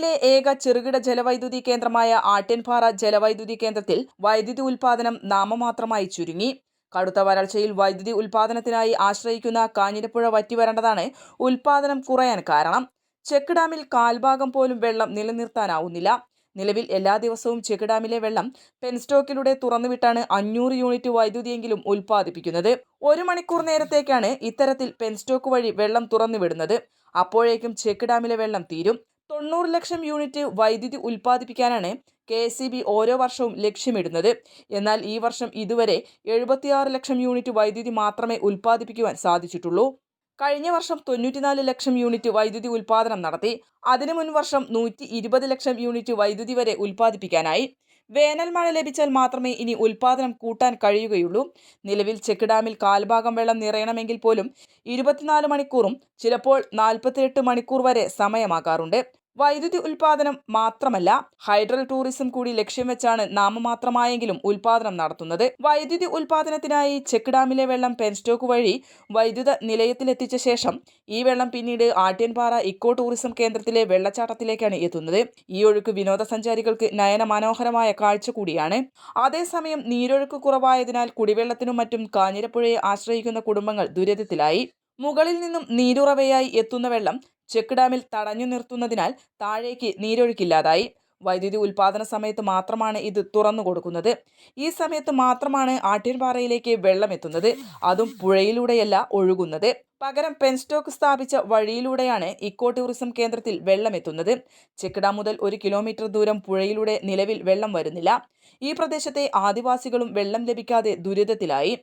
ജില്ലയിലെ ഏക ചെറുകിട ജലവൈദ്യുതി കേന്ദ്രമായ ആട്ടിൻപാറ ജലവൈദ്യുതി കേന്ദ്രത്തിൽ വൈദ്യുതി ഉൽപാദനം നാമമാത്രമായി ചുരുങ്ങി. കടുത്ത വരൾച്ചയിൽ വൈദ്യുതി ഉൽപാദനത്തിനായി ആശ്രയിക്കുന്ന കാഞ്ഞിരപ്പുഴ വറ്റിവരേണ്ടതാണ് ഉൽപാദനം കുറയാൻ കാരണം. ചെക്ക് ഡാമിൽ കാൽഭാഗം പോലും വെള്ളം നിലനിർത്താനാവുന്നില്ല. നിലവിൽ എല്ലാ ദിവസവും ചെക്ക് ഡാമിലെ വെള്ളം പെൻസ്റ്റോക്കിലൂടെ തുറന്നുവിട്ടാണ് അഞ്ഞൂറ് യൂണിറ്റ് വൈദ്യുതിയെങ്കിലും ഉൽപ്പാദിപ്പിക്കുന്നത്. ഒരു മണിക്കൂർ നേരത്തേക്കാണ് ഇത്തരത്തിൽ പെൻസ്റ്റോക്ക് വഴി വെള്ളം തുറന്നുവിടുന്നത്. അപ്പോഴേക്കും ചെക്ക് ഡാമിലെ വെള്ളം തീരും. തൊണ്ണൂറ് ലക്ഷം യൂണിറ്റ് വൈദ്യുതി ഉൽപ്പാദിപ്പിക്കാനാണ് കെ എസ് ബി ഓരോ വർഷവും ലക്ഷ്യമിടുന്നത്. എന്നാൽ ഈ വർഷം ഇതുവരെ എഴുപത്തിയാറ് ലക്ഷം യൂണിറ്റ് വൈദ്യുതി മാത്രമേ ഉൽപ്പാദിപ്പിക്കുവാൻ സാധിച്ചിട്ടുള്ളൂ. കഴിഞ്ഞ വർഷം തൊണ്ണൂറ്റിനാല് ലക്ഷം യൂണിറ്റ് വൈദ്യുതി ഉൽപ്പാദനം നടത്തി. അതിനു മുൻ വർഷം നൂറ്റി ഇരുപത് ലക്ഷം യൂണിറ്റ് വൈദ്യുതി വരെ ഉൽപ്പാദിപ്പിക്കാനായി. വേനൽ മഴ ലഭിച്ചാൽ മാത്രമേ ഇനി ഉൽപാദനം കൂട്ടാൻ കഴിയുകയുള്ളൂ. നിലവിൽ ചെക്ക് ഡാമിൽ കാൽഭാഗം വെള്ളം നിറയണമെങ്കിൽ പോലും ഇരുപത്തിനാല് മണിക്കൂറും ചിലപ്പോൾ നാൽപ്പത്തിയെട്ട് മണിക്കൂർ വരെ സമയമാകാറുണ്ട്. വൈദ്യുതി ഉൽപാദനം മാത്രമല്ല ഹൈഡ്രൽ ടൂറിസം കൂടി ലക്ഷ്യം വെച്ചാണ് നാമമാത്രമായെങ്കിലും ഉൽപാദനം നടത്തുന്നത്. വൈദ്യുതി ഉൽപാദനത്തിനായി ചെക്ക് ഡാമിലെ വെള്ളം പെൻസ്റ്റോക്ക് വഴി വൈദ്യുത നിലയത്തിലെത്തിച്ച ശേഷം ഈ വെള്ളം പിന്നീട് ആട്യൻപാറ ഇക്കോ ടൂറിസം കേന്ദ്രത്തിലെ വെള്ളച്ചാട്ടത്തിലേക്കാണ് എത്തുന്നത്. ഈ ഒഴുക്ക് വിനോദസഞ്ചാരികൾക്ക് നയന മനോഹരമായ കാഴ്ച കൂടിയാണ്. അതേസമയം നീരൊഴുക്ക് കുറവായതിനാൽ കുടിവെള്ളത്തിനും മറ്റും കാഞ്ഞിരപ്പുഴയെ ആശ്രയിക്കുന്ന കുടുംബങ്ങൾ ദുരിതത്തിലായി. മുകളിൽ നിന്നും നീരുറവയായി എത്തുന്ന വെള്ളം ചെക്ക് ഡാമിൽ തടഞ്ഞു നിർത്തുന്നതിനാൽ താഴേക്ക് നീരൊഴുക്കില്ലാതായി. വൈദ്യുതി ഉൽപാദന സമയത്ത് മാത്രമാണ് ഇത് തുറന്നു കൊടുക്കുന്നത്. ഈ സമയത്ത് മാത്രമാണ് ആട്ടിൻപാറയിലേക്ക് വെള്ളം എത്തുന്നത്. അതും പുഴയിലൂടെയല്ല ഒഴുകുന്നത്. പകരം പെൻസ്റ്റോക്ക് സ്ഥാപിച്ച വഴിയിലൂടെയാണ് ഇക്കോ ടൂറിസം കേന്ദ്രത്തിൽ വെള്ളം എത്തുന്നത്. ചെക്ക് ഡാം മുതൽ ഒരു കിലോമീറ്റർ ദൂരം പുഴയിലൂടെ നിലവിൽ വെള്ളം വരുന്നില്ല. ഈ പ്രദേശത്തെ ആദിവാസികളും വെള്ളം ലഭിക്കാതെ ദുരിതത്തിലായി.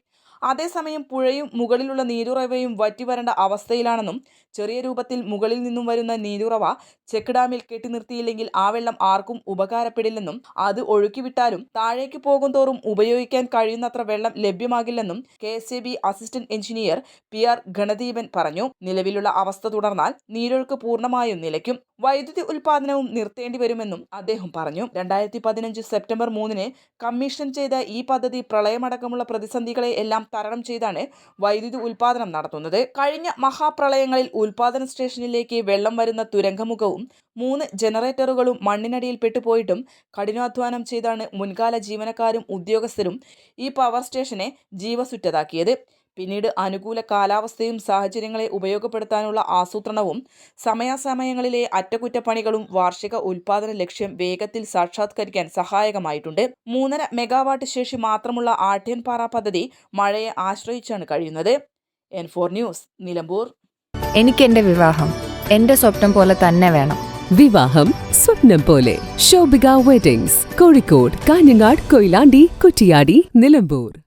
അതേസമയം പുഴയും മുകളിലുള്ള നീരുറവയും വറ്റിവരേണ്ട അവസ്ഥയിലാണെന്നും ചെറിയ രൂപത്തിൽ മുകളിൽ നിന്നും വരുന്ന നീരുറവ ചെക്ക് ഡാമിൽ കെട്ടി നിർത്തിയില്ലെങ്കിൽ ആ വെള്ളം ആർക്കും ഉപകാരപ്പെടില്ലെന്നും അത് ഒഴുക്കിവിട്ടാലും താഴേക്ക് പോകും തോറും ഉപയോഗിക്കാൻ കഴിയുന്നത്ര വെള്ളം ലഭ്യമാകില്ലെന്നും K S assistant engineer P R Ganadeepan പറഞ്ഞു. നിലവിലുള്ള അവസ്ഥ തുടർന്നാൽ നീരൊഴുക്ക് പൂർണമായും നിലയ്ക്കും. വൈദ്യുതി ഉൽപാദനവും നിർത്തേണ്ടി വരുമെന്നും അദ്ദേഹം പറഞ്ഞു. രണ്ടായിരത്തി പതിനഞ്ച് സെപ്റ്റംബർ മൂന്നിന് കമ്മീഷൻ ചെയ്ത ഈ പദ്ധതി പ്രളയമടക്കമുള്ള പ്രതിസന്ധികളെ എല്ലാം തരണം ചെയ്താണ് വൈദ്യുതി ഉൽപാദനം നടത്തുന്നത്. കഴിഞ്ഞ മഹാപ്രളയങ്ങളിൽ ഉൽപാദന സ്റ്റേഷനിലേക്ക് വെള്ളം വരുന്ന തുരങ്കമുഖവും മൂന്ന് ജനറേറ്ററുകളും മണ്ണിനടിയിൽ പെട്ടുപോയിട്ടും കഠിനാധ്വാനം ചെയ്താണ് മുൻകാല ജീവനക്കാരും ഉദ്യോഗസ്ഥരും ഈ പവർ സ്റ്റേഷനെ ജീവസുറ്റതാക്കിയത്. പിന്നീട് അനുകൂല കാലാവസ്ഥയും സാഹചര്യങ്ങളെ ഉപയോഗപ്പെടുത്താനുള്ള ആസൂത്രണവും സമയാസമയങ്ങളിലെ അറ്റകുറ്റപ്പണികളും വാർഷിക ഉൽപാദന ലക്ഷ്യം വേഗത്തിൽ സാക്ഷാത്കരിക്കാൻ സഹായകമായിട്ടുണ്ട്. മൂന്നര മെഗാവാട്ട് ശേഷി മാത്രമുള്ള ആട്ട്യൻപാറ പദ്ധതി മഴയെ ആശ്രയിച്ചാണ് കഴിയുന്നത്. N four news Nilambur. എനിക്ക് എന്റെ വിവാഹം. എന്റെ സ്വപ്നം പോലെ തന്നെ വേണം. വിവാഹം സ്വപ്നം പോലെ. ശോഭിക വെഡിങ്സ് കോഴിക്കോട് കാഞ്ഞങ്ങാട് കൊയിലാണ്ടി കുറ്റിയാടി നിലമ്പൂർ.